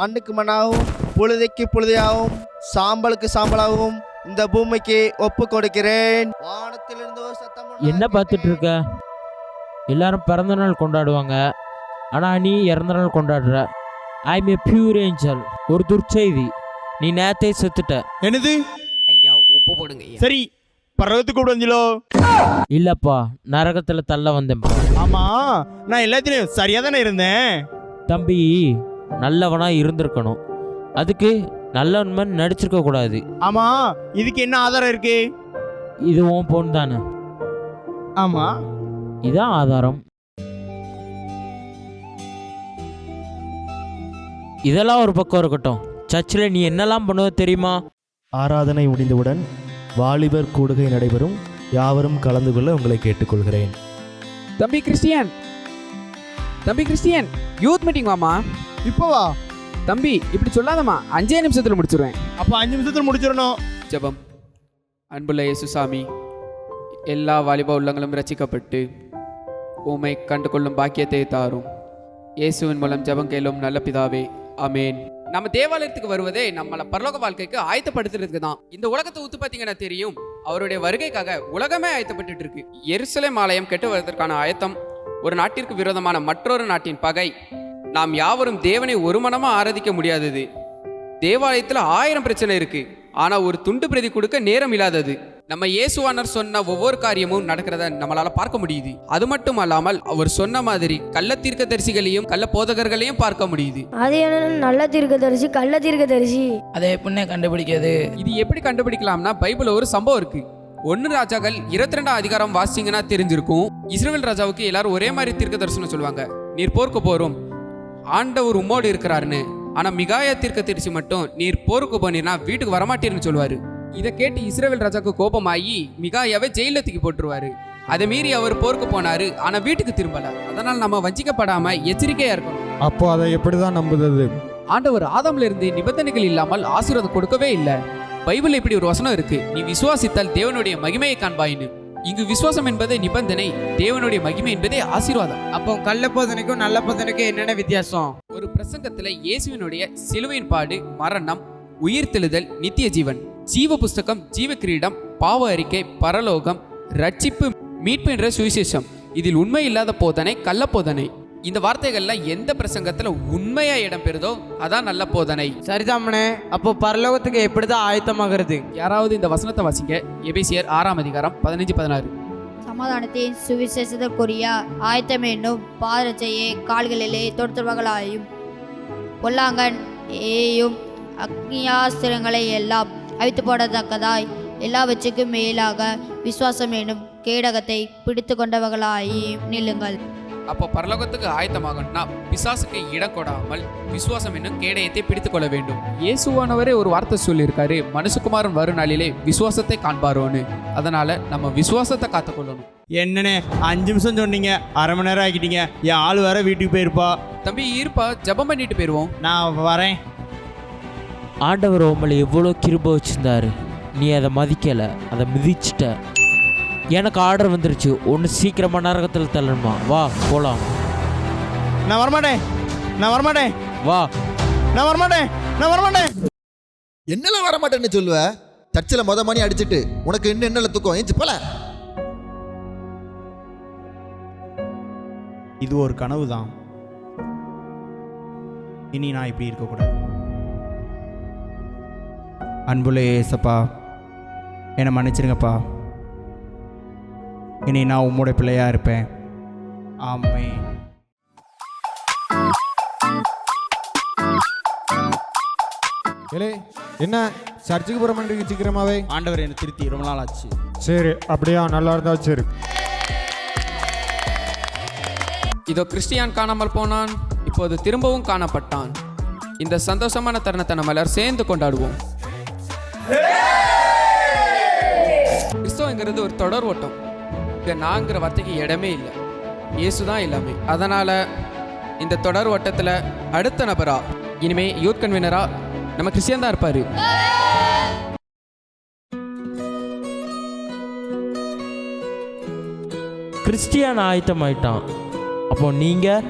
மண்ணுக்கு மண்ணாகவும் புழுதிக்கு புழுதியாகவும் சாம்பலுக்கு சாம்பலாகவும் இந்த பூமிக்கு ஒப்பு கொடுக்கிறேன். வானத்திலிருந்து ஒரு சத்தம் என்ன பார்த்துட்டு இருக்க எல்லாரும் பிறந்த நாள் கொண்டாடுவாங்க. ஆனால் நீ இறந்த நாள் கொண்டாடுற. I am a pure angel ஒரு துர்ச்செய்தி. நீ நேத்தே செத்துட்ட. என்னது? ஐயா உப்பு போடுங்க ஐயா. சரி பரவத்துக்கு கூட வந்தீங்களோ இல்லப்பா நரகத்தில் தள்ள வந்தேன்ப்பா ஆமா நான் எல்லாத்திலையும் சரியா தானே இருந்தேன். தம்பி நல்லவனா இருந்திருக்கணும். அதுக்கு நல்லவன் நடிச்சிருக்க கூடாது. ஆமா இதுக்கு என்ன ஆதாரம் இருக்கு? இது உன் பொண்ணு தானே. ஆமா. இதான் ஆதாரம். இதெல்லாம் ஒரு பக்கம் இருக்கட்டும். சர்ச்சில் நீ என்னெல்லாம் பண்ணுவ தெரியுமா? ஆராதனை முடிந்தவுடன் வாலிபர் கூடுகை நடைபெறும். யாவரும் கலந்து கொள்ள உங்களை கேட்டுக்கொள்கிறேன். தம்பி கிறிஸ்டியன். தம்பி கிறிஸ்டியன் யூத் மீட்டிங் வாமா இப்போ வா. தம்பி இப்படி சொல்லாதம்மா. அஞ்சே நிமிஷத்துல முடிச்சிருவேன். அப்போ அஞ்சு நிமிஷத்துல முடிச்சிடணும். ஜெபம். அன்புள்ள இயேசுசாமி எல்லா வாலிப உள்ளங்களும் ரசிக்கப்பட்டு உம்மை கண்டுகொள்ளும் பாக்கியத்தை தாரும். இயேசுவின் மூலம் ஜெபம் கேளும் நல்ல பிதாவே ஆமென். நம்ம தேவாலயத்துக்கு வருவதே நம்மள பரலோக வாழ்க்கைக்கு ஆயத்தப்படுத்துறதுக்கு தான். இந்த உலகத்தை ஊத்து பார்த்தீங்கன்னா தெரியும்? அவருடைய வருகைக்காக உலகமே ஆயத்தப்பட்டுட்டு இருக்கு எருசலேம் ஆலயம் கெட்டு வருவதற்கான ஆயத்தம் ஒரு நாட்டிற்கு விரோதமான மற்றொரு நாட்டின் பகை. நாம் யாவரும் தேவனை ஒரு மனமா ஆராதிக்க முடியாதது. தேவாலயத்தில் ஆயிரம் பிரச்சனை இருக்கு. ஆனா ஒரு துண்டு பிரதி கொடுக்க நேரம் இல்லாதது. நம்ம இயேசுவானர் சொன்ன ஒவ்வொரு காரியமும் நடக்கிறத நம்மளால பார்க்க முடியுது. அது மட்டும் அல்லாமல் அவர் சொன்ன மாதிரி கள்ள தீர்க்கதரிசிகளையும் கள்ள போதகர்களையும் பார்க்க முடியுது. அது என்ன நல்ல தீர்க்கதரிசி கள்ள தீர்க்கதரிசி? அதை எப்படின்னே கண்டுபிடிக்கிறது? இது எப்படி கண்டுபிடிக்கலாம்னா பைபிள்ல ஒரு சம்பவம் இருக்கு. ஒன்னு ராஜாக்கள் இருபத்தி ரெண்டாம் அதிகாரம் வாசிச்சீங்கன்னா தெரிஞ்சிருக்கும். இஸ்ரேல் ராஜாவுக்கு எல்லாரும் ஒரே மாதிரி தீர்க்க தரிசனம் சொல்லுவாங்க. நீர் போருக்கு போறோம் ஆண்டவர் உம்மோடு இருக்கிறாருன்னு. ஆனா மிகாயா தீர்க்க தரிசி மட்டும் நீர் போருக்கு போனீர்னா வீட்டுக்கு வரமாட்டீர்னு சொல்லுவாரு. இதை கேட்டு இஸ்ரேல் ராஜாவுக்கு கோபமாகி மிகாயாவை ஜெயில தூக்கி போட்டுருவாரு. அதை மீறி அவர் போருக்கு போனாரு ஆனா வீட்டுக்கு திரும்பல. அதனால் நம்ம வஞ்சிக்கப்படாம எச்சரிக்கையா இருக்கணும். அப்போ அதை எப்படி தான் நம்புறது ஆண்டவர் ஆதாம்ல இருந்து நிபந்தனைகள் இல்லாமல் ஆசீர்வாதம் கொடுக்கவே இல்லை. பைபிள்ல இப்படி ஒரு வசனம் இருக்கு நீ விசுவாசித்தால் தேவனுடைய மகிமையை காண்பாயின்னு. இங்கு விசுவாசம் என்பது நிபந்தனை தேவனுடைய மகிமை என்பதே ஆசீர்வாதம். அப்போ கள்ள போதனைக்கும் நல்ல போதனைக்கும் என்னென்ன வித்தியாசம்? ஒரு பிரசங்கத்துல இயேசுவினுடைய சிலுவையின் பாடு மரணம் உயிர்த்தெழுதல் நித்திய ஜீவன் ஜீவ புஸ்தகம் ஜீவ கிரீடம் பாவ அறிக்கை பரலோகம் ரட்சிப்பு மீட்பு என்ற சுவிசேஷம். இதில் உண்மை இல்லாத போதனை கள்ள போதனை. இந்த வார்த்தைகள்ல எந்த பிரசங்கத்துல உண்மையா இடம் பெறுதோ அதான் நல்ல போதனை. சரிதாமனே அப்போ பரலோகத்துக்கு எப்படிதான் ஆயத்தமாகிறது? யாராவது இந்த வசனத்தை வாசிங்க. எபேசியர் ஆறாம் அதிகாரம் பதினஞ்சு பதினாறு. சமாதானத்தின் சுவிசேஷத்திற்குரிய ஆயத்தம் என்னும் பாதரட்சையே கால்களிலே தொடுத்தவர்களாயும் பொல்லாங்கன் ஏயும் அக்னியாஸ்திரங்களை எல்லாம் அவித்து போடத்தக்கதாய் எல்லாவற்றுக்கும் மேலாக விசுவாசம் என்னும் கேடகத்தை பிடித்து கொண்டவர்களாயும் நில்லுங்கள். அப்போ பரலோகத்துக்கு ஆயத்தமாகணும்னா பிசாசுக்கு இடம் கொடாமல் விசுவாசம் என்னும் கேடயத்தை பிடித்துக் கொள்ள வேண்டும். இயேசுவானவரே ஒரு வார்த்தை சொல்லியிருக்காரு. மனுஷகுமாரன் வரும் நாளிலே விசுவாசத்தை காண்பாரோன்னு. அதனால நம்ம விசுவாசத்தை காத்துக்கொள்ளணும். என்னண்ணே அஞ்சு நிமிஷம் சொன்னீங்க. அரை மணி நேரம் ஆக்கிட்டீங்க என் ஆள் வேற வீட்டுக்கு போயிருப்பா. தம்பி இருப்பா. ஜெபம் பண்ணிட்டு போயிருவோம். நான் வரேன். ஆண்டவர் உங்களை எவ்வளோ கிருப வச்சிருந்தாரு. நீ அதை மதிக்கலை அதை மிதிச்சிட்ட. எனக்கு ஆர்டர் வந்துருச்சு. ஒன்று சீக்கிரமாக நரகத்தில் தள்ளணுமா? வா போகலாம் நான் வரமாட்டேன். நான் வரமாட்டேன். வா. நான் வரமாட்டேன். நான் வரமாட்டேன். என்னெல்லாம் வர மாட்டேன்னு சொல்லுவ? சர்ச்சில் மொத மணி அடிச்சிட்டு உனக்கு இன்னும் என்னல தூக்கம்? ஏஞ்சி போல. இது ஒரு கனவு தான். இனி நான் இப்படி இருக்கக்கூடாது. அன்புள்ள ஏசப்பா என்னை மன்னிச்சிருங்கப்பா. இனி நான் உம்மோட பிள்ளையா இருப்பேன். ஆமே ஏலே என்ன? சர்ச்சுக்கு போகிற மாதிரி சீக்கிரமாவே? ஆண்டவர் என்னை திருத்தி ரொம்ப நாள் ஆச்சு சரி அப்படியா நல்லா இருந்தா சரி. இதோ கிறிஸ்டியான் காணாமல் போனான் இப்போது திரும்பவும் காணப்பட்டான். இந்த சந்தோஷமான தருணத்தை நம்ம எல்லாரும் சேர்ந்து கொண்டாடுவோம். கிறிஸ்தவங்கிறது ஒரு தொடர் ஓட்டம். இங்கே நாங்கிற வார்த்தைக்கு இடமே இல்லை. இயேசு தான் எல்லாமே. அதனால் இந்த தொடர் ஓட்டத்தில் அடுத்த நபரா இனிமே யூத் கன்வீனரா நம்ம கிறிஸ்டியன் தான் இருப்பார். கிறிஸ்டியான் ஆயத்தமாயிட்டான். அப்போ நீங்கள்